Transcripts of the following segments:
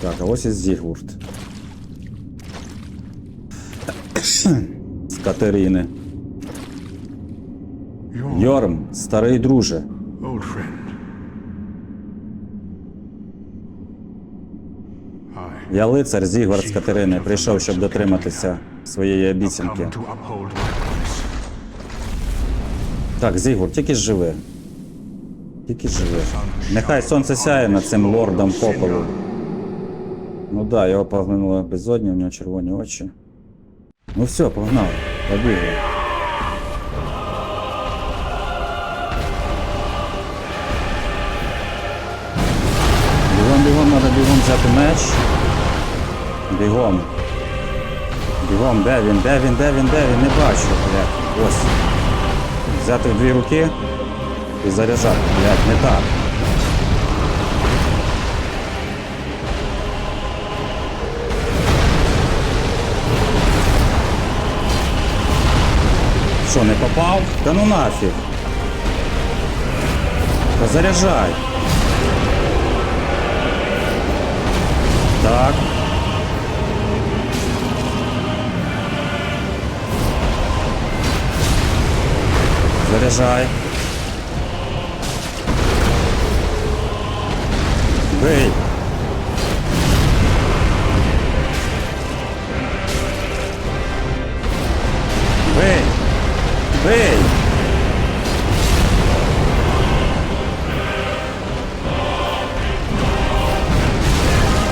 Так, а ось і Зігурд. З Катерини. Йорм, старий друже. old friend. Я лицар Зігвард з Катерини. Прийшов, щоб дотриматися своєї обіцянки. Так, Зігур, тільки живи. Тільки живи. Нехай сонце сяє над цим лордом попелу. Ну да, його поглинуло безодні, у нього червоні очі. Ну все, погнали. Побігли. Бігом, бігом, треба бігом взяти меч. Бігом. Бігом, де він, де він, де він, де він? Не бачу, блядь. Ось. Взяти в дві руки і заряджати. Блядь, не так. Що, не попав? Та ну нафіг. Та заряджай. Так. Заряджай. Бий. Бий.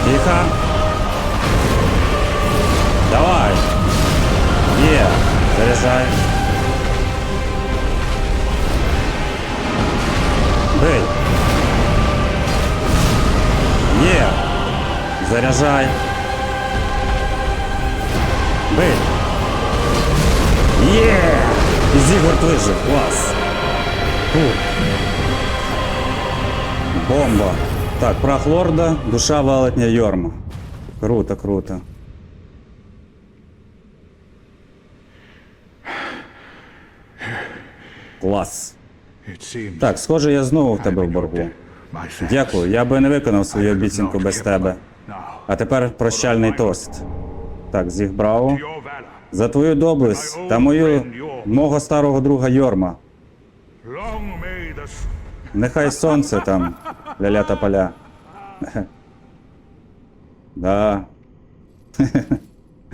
Тихо. Давай. Є. Заряджай. Бей. Є. Заряджай. Бей. Є. І Зігорд вижив. Клас. Фу. Бомба. Так, прах лорда, душа велетня Йорма. Круто, круто. Клас. Так, схоже, я знову в тебе в боргу. Дякую, я би не виконав свою обіцянку без тебе. А тепер прощальний тост. Так, Зіг Браво. За твою доблесть та мою мого старого друга Йорма. Нехай сонце там, ля-ля та поля. Да.